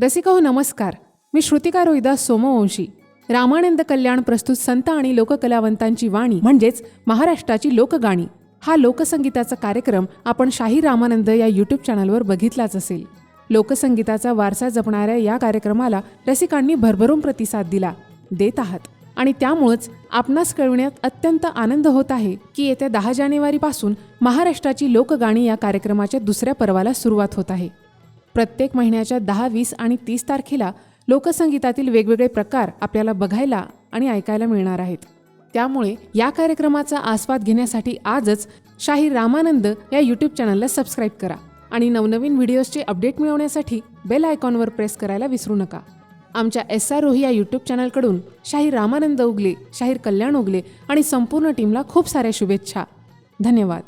रसिका हो नमस्कार. मी श्रुतिका रोहिदास सोमवंशी. रामानंद कल्याण प्रस्तुत संत आणि लोककलावंतांची वाणी म्हणजेच महाराष्ट्राची लोकगाणी. हा लोकसंगीताचा कार्यक्रम आपण शाही रामानंद या यूट्यूब चॅनलवर बघितलाच असेल. लोकसंगीताचा वारसा जपणाऱ्या या कार्यक्रमाला रसिकांनी भरभरून प्रतिसाद दिला देत आहात. आणि त्यामुळंच आपणास कळविण्यात अत्यंत आनंद होत आहे की येत्या दहा जानेवारीपासून महाराष्ट्राची लोकगाणी या कार्यक्रमाच्या दुसऱ्या पर्वाला सुरुवात होत आहे. प्रत्येक महिन्याच्या दहा वीस आणि तीस तारखेला लोकसंगीतातील वेगवेगळे प्रकार आपल्याला बघायला आणि ऐकायला मिळणार आहेत. त्यामुळे या कार्यक्रमाचा आस्वाद घेण्यासाठी आजच शाहीर रामानंद या यूट्यूब चॅनलला सबस्क्राईब करा आणि नवनवीन व्हिडिओजचे अपडेट मिळवण्यासाठी बेल आयकॉनवर प्रेस करायला विसरू नका. आमच्या एस आर रोही या यूट्यूब चॅनलकडून शाहीर रामानंद उगले शाहीर कल्याण उगले आणि संपूर्ण टीमला खूप साऱ्या शुभेच्छा. धन्यवाद.